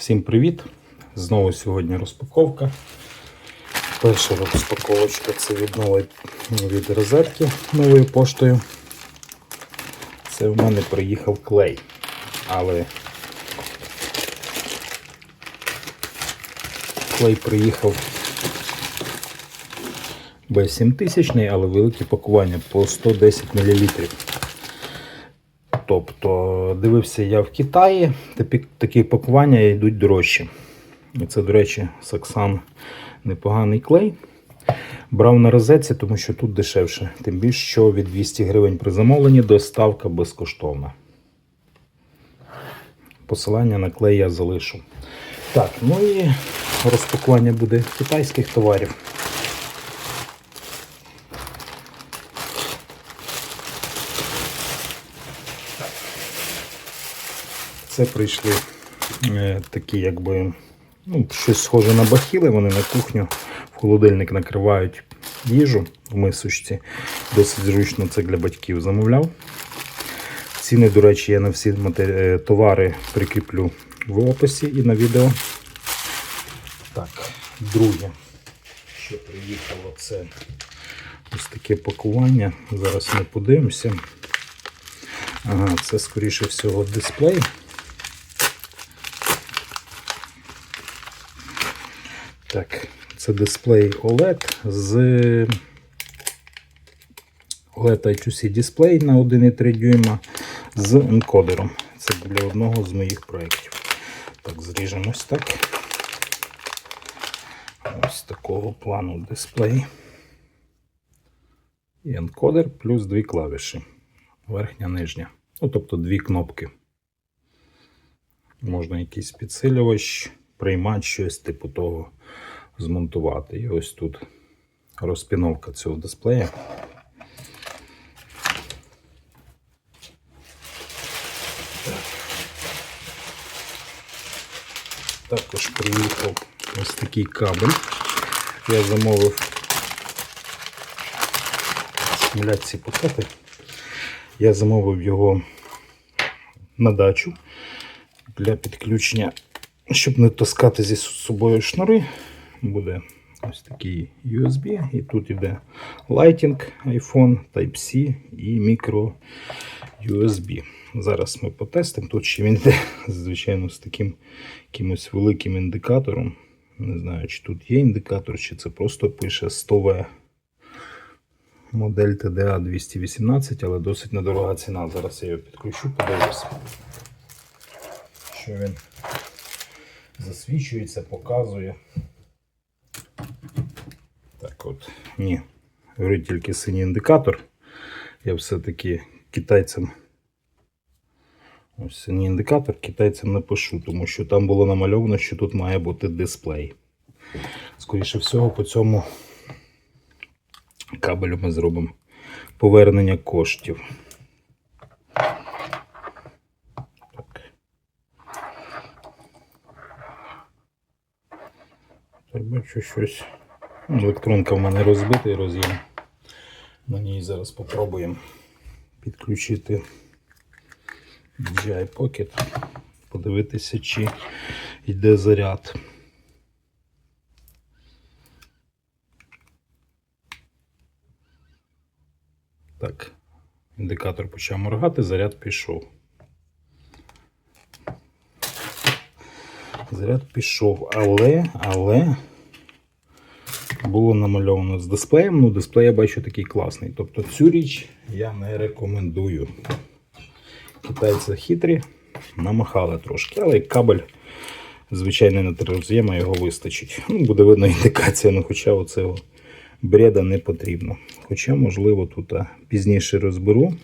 Всім привіт! Знову сьогодні розпаковка. Перша розпаковочка це від нової від розетки новою поштою. Це в мене приїхав клей. Але клей приїхав B7000, але велике пакування по 110 мл. Тобто дивився я в Китаї, такі, пакування йдуть дорожчі. І це, до речі, Саксан непоганий клей. Брав на розетці, тому що тут дешевше. Тим більше, що від 200 гривень при замовленні доставка безкоштовна. Посилання на клей я залишу. Так, ну і розпакування буде китайських товарів. Це прийшли е, такі, якби, ну, щось схоже на бахіли. Вони на кухню в холодильник накривають їжу в мисочці. Досить зручно це для батьків замовляв. Ціни, до речі, я на всі е, товари прикріплю в описі і на відео. Так, друге, що приїхало, це ось таке пакування. Зараз ми подивимося. Ага, це скоріше всього дисплей. Так, це дисплей OLED з OLED I2C дисплей на 1,3 дюйма з енкодером. Це для одного з моїх проєктів. Так, зріжемось так. Ось такого плану дисплей. І енкодер плюс дві клавіші. Верхня, нижня. Ну, тобто дві кнопки. Можна якийсь підсилювач, приймач, щось типу того змонтувати. І ось тут розпіновка цього дисплея. Також приїхав ось такий кабель. Я замовив ці пакети. Я замовив його на дачу для підключення, щоб не таскати зі собою шнури. Буде ось такий USB, і тут йде Lighting iPhone, Type-C і мікро USB. Зараз ми потестимо. Тут ще він йде, звичайно, з таким якимось великим індикатором. Не знаю, чи тут є індикатор, чи це просто пише 100В. Модель TDA 218, але досить недорога ціна. Зараз я його підключу, подивлюсь, що він засвічується, показує. Так от, ні, говорить тільки синій індикатор. Я все-таки китайцям. Ось синій індикатор китайцям напишу, тому що там було намальовано, що тут має бути дисплей. Скоріше всього, по цьому кабелю ми зробимо повернення коштів. Бачу щось. Електронка в мене розбита і роз'єм. На ній зараз попробуємо підключити DJI Pocket, подивитися, чи йде заряд. Так, індикатор почав моргати, заряд пішов. Заряд пішов, але, але було намальовано з дисплеєм. Ну, дисплей я бачу такий класний. Тобто цю річ я не рекомендую. Китайці хитрі, намахали трошки, але кабель, звичайно, на три роз'єма його вистачить. Ну, буде видно індикація, ну хоча оцього бреда не потрібно. Хоча, можливо, тут пізніше розберу.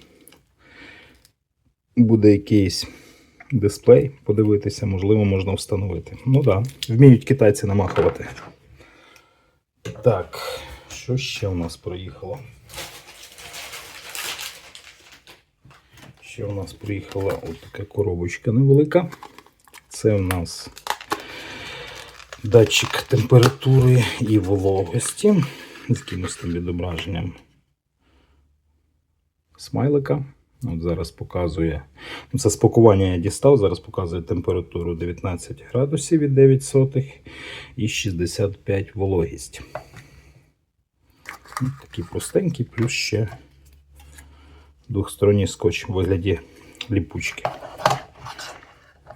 Буде якийсь дисплей, подивитися, можливо, можна встановити. Ну так, да, вміють китайці намахувати. Так, що ще у нас проїхало? Ще у нас приїхала от така коробочка невелика. Це у нас датчик температури і вологості з якимось там відображенням смайлика. От зараз показує. Ну, це спакування я дістав. Зараз показує температуру 19 градусів від 9 сотих і 65 вологість. Такий простенький, плюс ще двохсторонній скотч у вигляді ліпучки.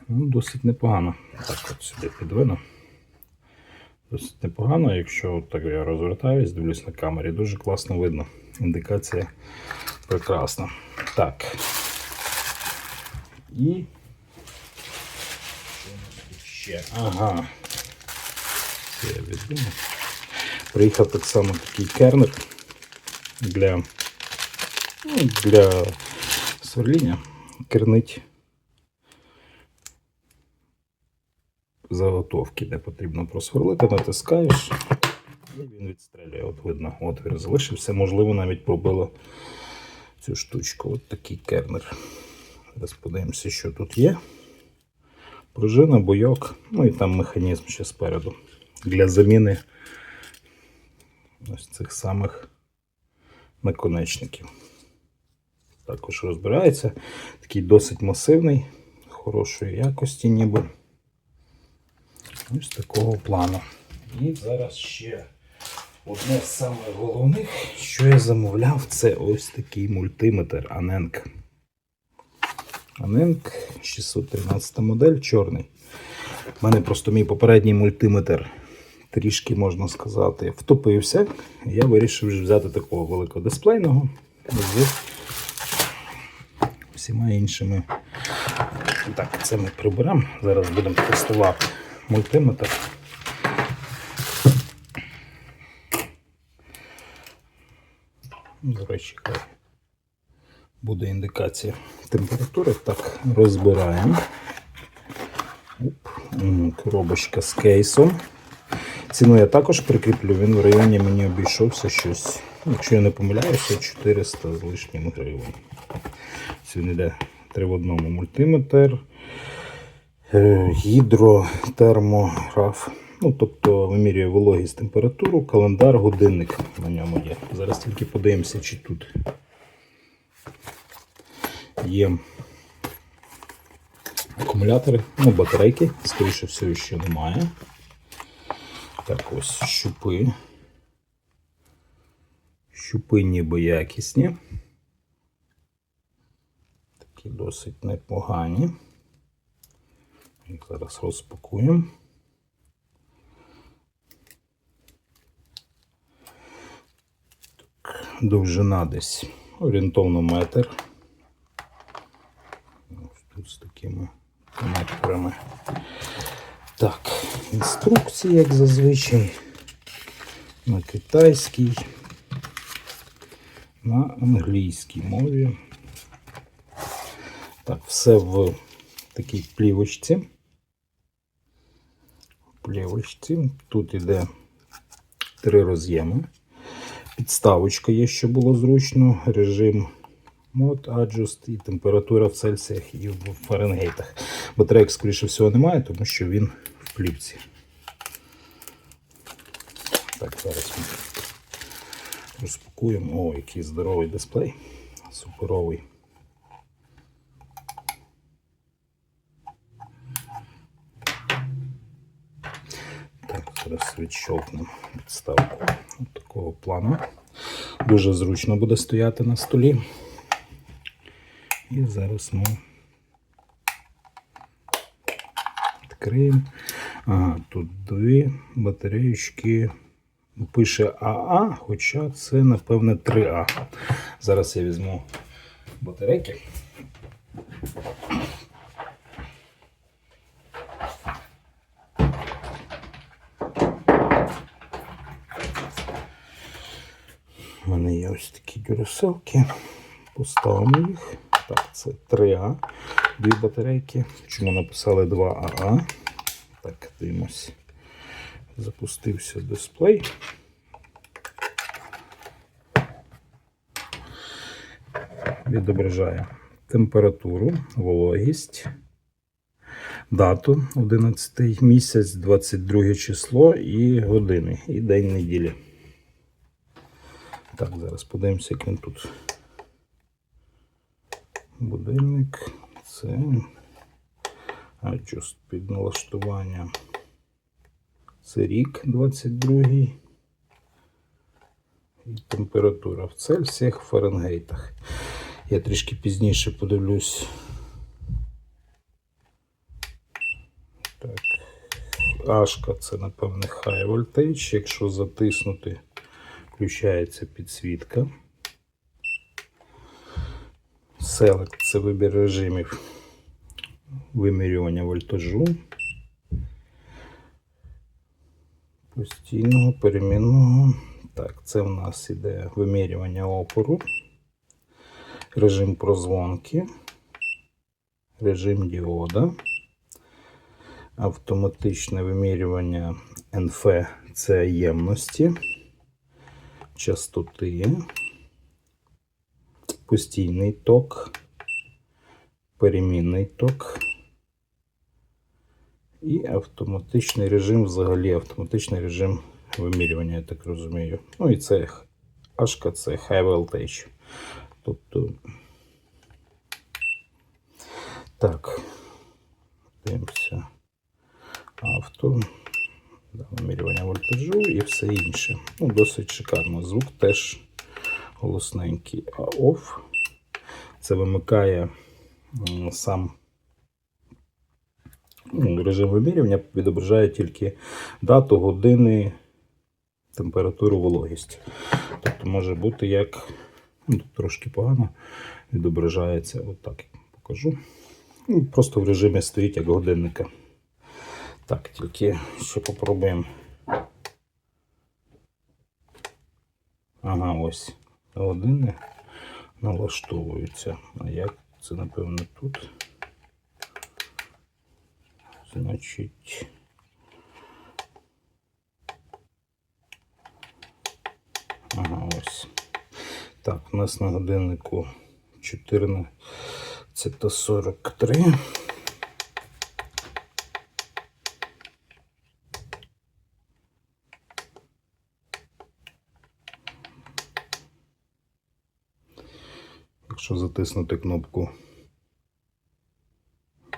Ну, досить непогано. Так, от сюди підвину. Досить непогано, якщо так я розвертаюсь, дивлюсь на камері, дуже класно видно. Індикація прекрасна. Так. І. Ще? Ага. Я віддумав. Приїхав так само такий кернер для, ну, для сверління. Кернить заготовки, де потрібно просверлити, натискаєш, і він відстрелює. От видно, отвір залишився. Можливо, навіть пробило цю штучку. От такий кернер. Зараз подивимося, що тут є. Пружина, бойок, ну і там механізм ще спереду. Для заміни ось цих самих наконечників. Також розбирається. Такий досить масивний, хорошої якості, ніби. Ось такого плану. І зараз ще одне з самих головних, що я замовляв, це ось такий мультиметр Anenk. Anenk 613 модель, чорний. У мене просто мій попередній мультиметр трішки, можна сказати, втопився. Я вирішив взяти такого великодисплейного з всіма іншими. Так, це ми приберемо. Зараз будемо тестувати мультиметр. До речі, буде індикація температури. Так, розбираємо. Оп, Коробочка з кейсом. Ціну я також прикріплю, він в районі мені обійшовся щось, якщо я не помиляюся, 400 з лишнім гривень. Сьогодні йде три в одному мультиметр, е, гідротермограф. Ну, тобто вимірює вологість температуру, календар, годинник на ньому є. Зараз тільки подивимося, чи тут є акумулятори, ну, батарейки, скоріше всього, що немає. Так, ось щупи. Щупи ніби якісні. Такі досить непогані. Зараз розпакуємо. Довжина десь орієнтовно метр. Ось тут з такими конекторами. Так, інструкції, як зазвичай, на китайській, на англійській мові. Так, все в такій плівочці. Плівочці. Тут іде три роз'єми. Підставочка є, що було зручно. Режим мод, аджуст і температура в Цельсіях і в Фаренгейтах. Батарейок, скоріше всього, немає, тому що він в плівці. Так, зараз ми розпакуємо. О, який здоровий дисплей. Суперовий. Так, зараз відщовкнемо підставку такого плану. Дуже зручно буде стояти на столі. І зараз ми відкриємо. Ага, тут дві батареючки. Пише АА, хоча це, напевне, 3А. Зараз я візьму батарейки. У мене є ось такі дюраселки. Поставимо їх. Так, це 3А. Дві батарейки. Чому написали 2АА? Так, дивимось. Запустився дисплей. Відображає температуру, вологість, дату 11 місяць, 22 число і години, і день неділі. Так, зараз подивимося, як він тут Будильник. Це adjust під налаштування. Це рік 22. І температура в Цельсіях, Фаренгейтах. Я трішки пізніше подивлюсь. Ашка це, напевне, high voltage. Якщо затиснути, включається підсвітка. Select це вибір режимів вимірювання вольтажу. Постійного, перемінного. Так, це в нас іде вимірювання опору, режим прозвонки, режим діода, автоматичне вимірювання НФ це ємності, частоти, постійний ток, перемінний ток. І автоматичний режим, взагалі автоматичний режим вимірювання, я так розумію. Ну і це Ашка, це High Voltage. Тобто. Так. Дивимося. Авто. Вимірювання вольтажу і все інше. Ну, досить шикарно. Звук теж голосненький. А OFF це вимикає сам ну, режим вимірювання відображає тільки дату, години, температуру, вологість. Тобто може бути як ну, тут трошки погано відображається. Отак я покажу. Ну, Просто в режимі стоїть як годинника. Так, тільки ще попробуємо. Ага, ось години налаштовуються. А як це, напевно, тут? Значить. Ага, ось. Так, у нас на годиннику 14.43. Якщо затиснути кнопку,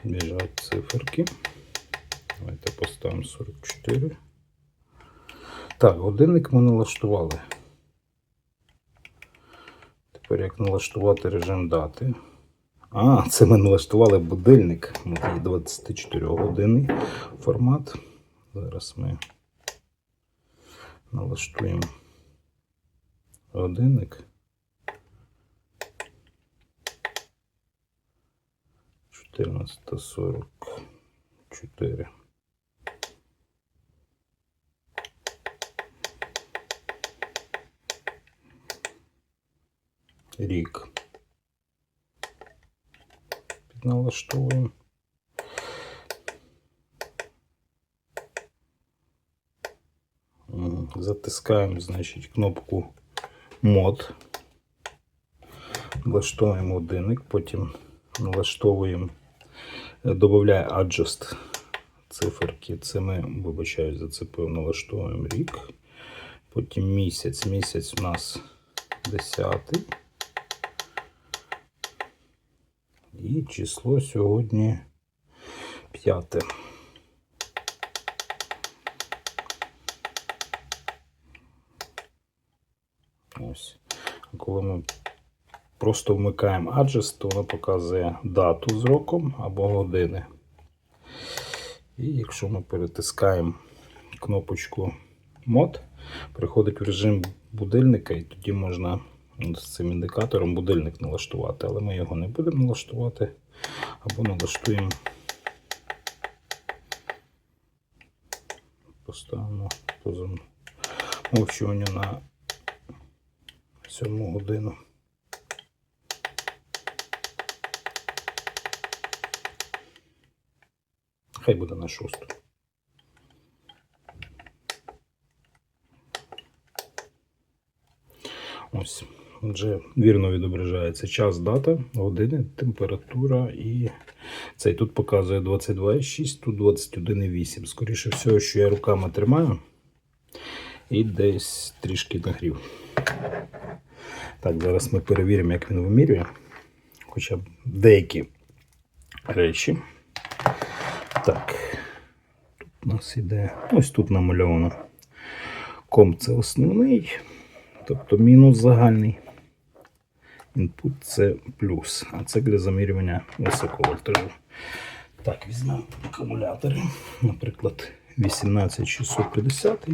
біжать циферки. Давайте поставимо 44. Так, годинник ми налаштували. Тепер як налаштувати режим дати. А, це ми налаштували будильник. Це 24 годинний формат. Зараз ми налаштуємо годинник. 14.44. Рік. Підналаштовуємо. М, Затискаємо, значить, кнопку мод. Влаштовуємо годинник, потім налаштовуємо, додає adjust циферки. Це ми, вибачаю, зацепив, налаштовуємо рік. Потім місяць. Місяць у нас 10. І число сьогодні 5. Ось. Коли ми просто вмикаємо Adjust, то воно показує дату з роком або години. І якщо ми перетискаємо кнопочку мод, приходить в режим будильника, і тоді можна з цим індикатором будильник налаштувати, але ми його не будемо налаштувати, або налаштуємо. Поставимо по замовчуванню на 7 годину. Хай буде на шосту. Ось. Отже, вірно відображається час, дата, години, температура і цей тут показує 22,6, тут 21,8. Скоріше всього, що я руками тримаю і десь трішки нагрів. Так, зараз ми перевіримо, як він вимірює. хоча б деякі речі. Так, тут у нас іде. Ось тут намальовано. Комп це основний, тобто мінус загальний. Інпут це плюс, а це для замірювання високого вольтажу. Так, візьмемо акумулятори. Наприклад, 18650.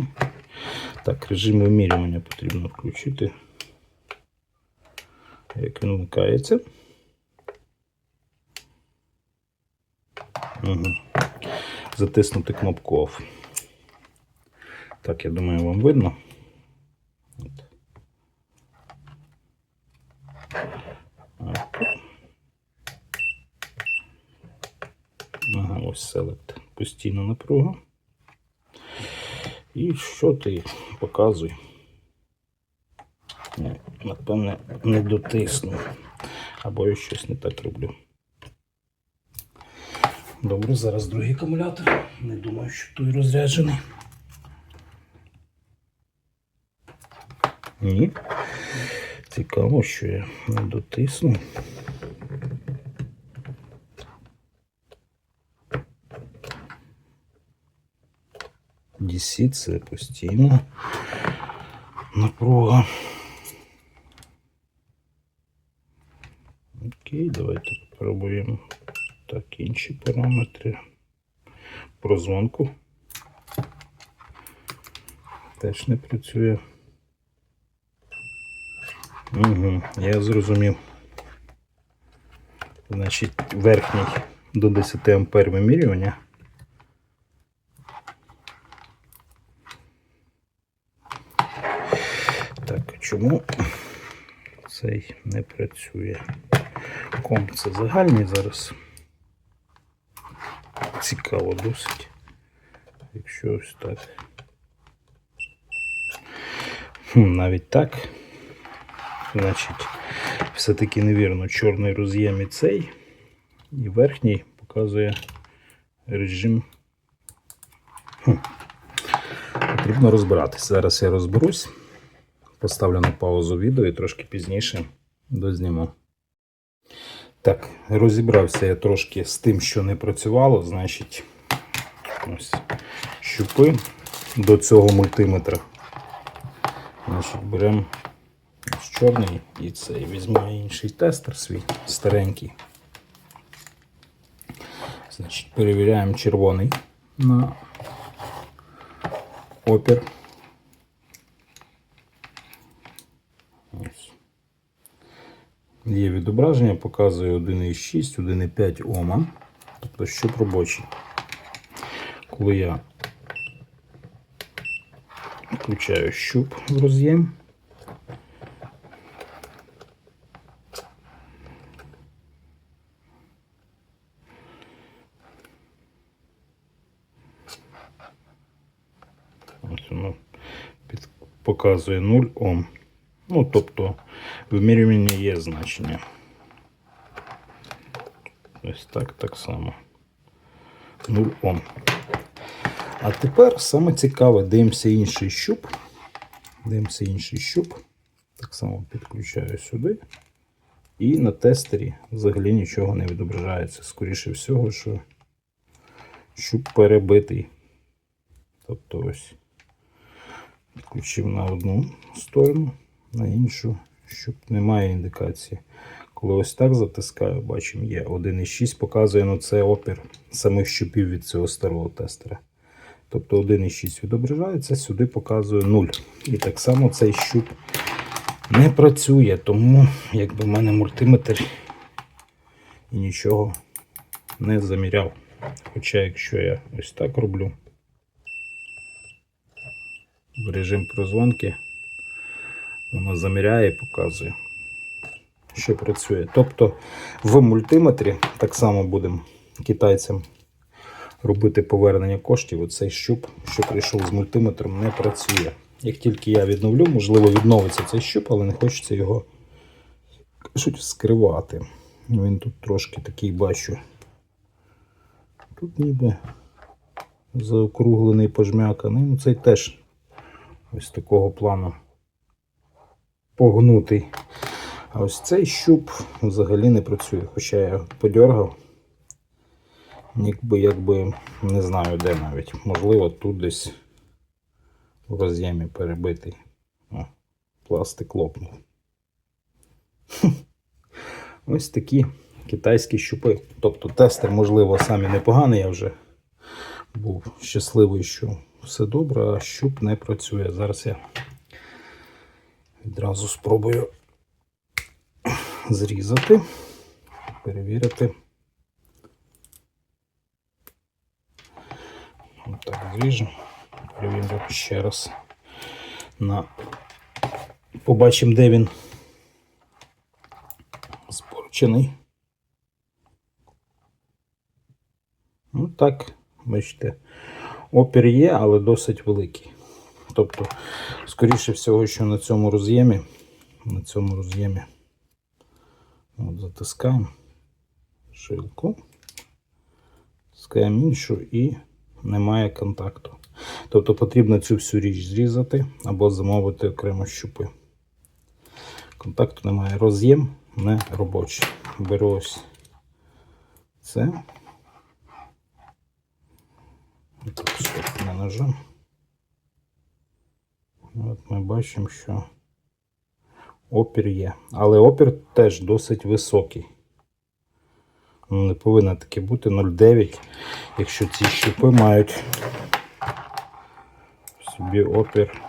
Так, режим вимірювання потрібно включити. Як він вмикається. Угу. Затиснути кнопку OFF. Так, я думаю, вам видно. От. Ага, ось Select. Постійна напруга. І що ти показуй? Напевне, не дотисну. Або я щось не так роблю. Добре, зараз другий акумулятор. Не думаю, що той розряджений. Ні. Цікаво, що я не дотисну. DC це постійно напруга. Окей, давайте спробуємо так інші параметри. Прозвонку. Теж не працює. Угу, я зрозумів. Значить, верхній до 10 ампер вимірювання. Так, чому цей не працює? Комп це загальний зараз. Цікаво досить. Якщо ось так. Навіть так. Значить, все-таки невірно. Чорний роз'єм і цей. І верхній показує режим. Потрібно розбиратись. Зараз я розберусь. Поставлю на паузу відео і трошки пізніше дозніму. Так, розібрався я трошки з тим, що не працювало. Значить, ось щупи до цього мультиметра. Значить, беремо ось чорний і цей. Візьму інший тестер свій старенький. Значить, перевіряємо червоний на опір. Ось. Є відображення, показує 1,6, 1,5 Ома. Тобто щуп робочий. Коли я включаю щуп в роз'єм, ось воно показує 0 Ом. Ну, тобто, вимірювання є значення. Ось так, так само. 0 Ом. А тепер саме цікаве, дивимося інший щуп. Дивимося інший щуп. Так само підключаю сюди. І на тестері взагалі нічого не відображається. Скоріше всього, що щуп перебитий. Тобто ось підключив на одну сторону на іншу, щоб немає індикації. Коли ось так затискаю, бачимо, є 1,6 показує, ну це опір самих щупів від цього старого тестера. Тобто 1,6 відображається, сюди показує 0. І так само цей щуп не працює, тому якби в мене мультиметр і нічого не заміряв. Хоча, якщо я ось так роблю в режим прозвонки, Воно заміряє і показує, що працює. Тобто в мультиметрі так само будемо китайцям робити повернення коштів. Оцей щуп, що прийшов з мультиметром, не працює. Як тільки я відновлю, можливо, відновиться цей щуп, але не хочеться його кажуть, скривати. Він тут трошки такий бачу. Тут ніби заокруглений, пожмяканий. Ну, цей теж ось такого плану погнутий. А ось цей щуп взагалі не працює, хоча я його подьоргав. Ніби якби не знаю де навіть. Можливо, тут десь в роз'ємі перебитий. О, пластик лопнув. Ось такі китайські щупи. Тобто тестер, можливо, самі непоганий. Я вже був щасливий, що все добре, а щуп не працює. Зараз я відразу спробую зрізати, перевірити. Отак зріжу. Перевірю ще раз. На... Побачимо, де він спорчений. Ну так, бачите, опір є, але досить великий. Тобто, скоріше всього, що на цьому роз'ємі, на цьому роз'ємі от затискаємо шилку, затискаємо іншу і немає контакту. Тобто потрібно цю всю річ зрізати або замовити окремо щупи. Контакту немає. Роз'єм не робочий. Беру ось це. Так, штовхне ножом. От ми бачимо, що опір є. Але опір теж досить високий. Ну, Не повинно таки бути 0,9, якщо ці щупи мають собі опір.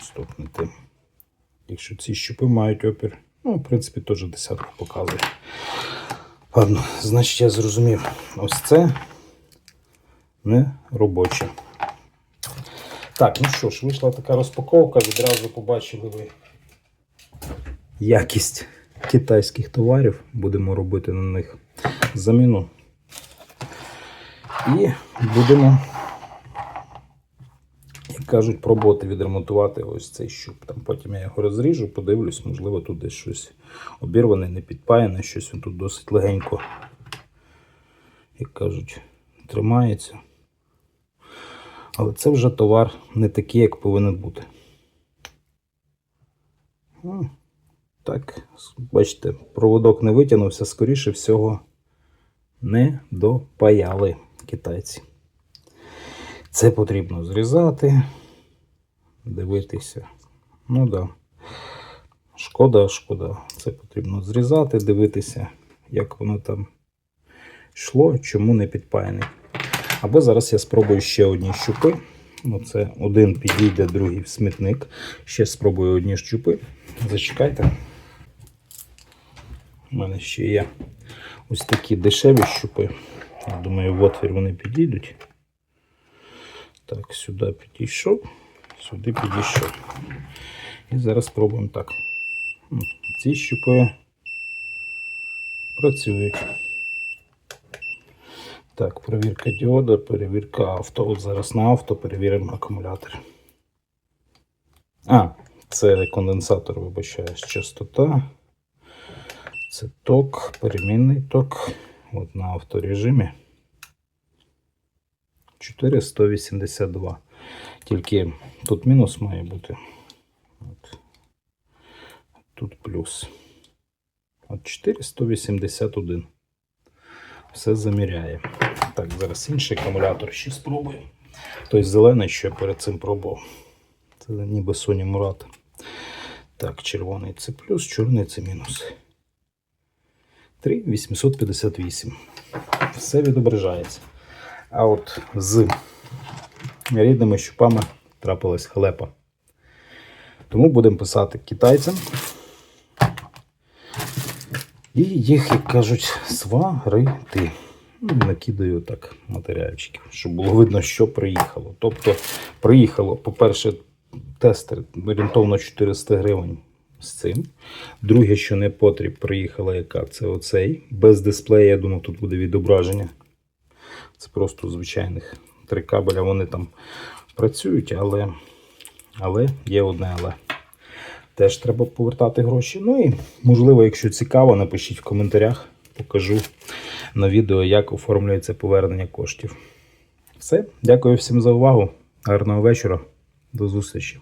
Стоп, не тим. Якщо ці щупи мають опір, ну, в принципі, теж десятку показує. Ладно, значить я зрозумів. Ось це не робоче. Так, ну що ж, вийшла така розпаковка, відразу побачили ви якість китайських товарів. Будемо робити на них заміну. І будемо, як кажуть, пробувати відремонтувати ось цей щуп. Там потім я його розріжу, подивлюсь, можливо, тут десь щось обірване, не підпаяне, щось він тут досить легенько, як кажуть, тримається. Але це вже товар не такий, як повинен бути. Так, бачите, проводок не витягнувся, скоріше всього, не допаяли китайці. Це потрібно зрізати, дивитися. Ну. Да. Шкода, шкода. Це потрібно зрізати, дивитися, як воно там йшло, чому не підпаяний. Або зараз я спробую ще одні щупи. Ну, це один підійде, другий в смітник. Ще спробую одні щупи. Зачекайте. У мене ще є ось такі дешеві щупи. Я думаю, в отвір вони підійдуть. Так, сюди підійшов, сюди підійшов. І зараз спробуємо так. Ці щупи працюють. Так, перевірка діода, перевірка авто. От зараз на авто перевіримо акумулятор. А, це конденсатор, вибачаюсь, частота. Це ток, перемінний ток. От на авторежимі. 4182. Тільки тут мінус має бути. От. Тут плюс. От 4181. Все заміряє. Так, зараз інший акумулятор ще спробую. Той зелений, що я перед цим пробував. Це ніби Sony Мурат. Так, червоний це плюс, чорний це мінус. 3,858. Все відображається. А от з рідними щупами трапилась халепа. Тому будемо писати китайцям. І їх, як кажуть, сварити. Ну, Накидаю так матеріальчиків, щоб було видно, що приїхало. Тобто, приїхало, по-перше, тестер орієнтовно 400 гривень з цим. Друге, що не потріб, приїхала яка це оцей. Без дисплея, я думав, тут буде відображення. Це просто звичайних три кабеля. Вони там працюють, але, але є одне але. Теж треба повертати гроші. Ну і, можливо, якщо цікаво, напишіть в коментарях, покажу на відео, як оформлюється повернення коштів. Все, дякую всім за увагу. Гарного вечора. До зустрічі.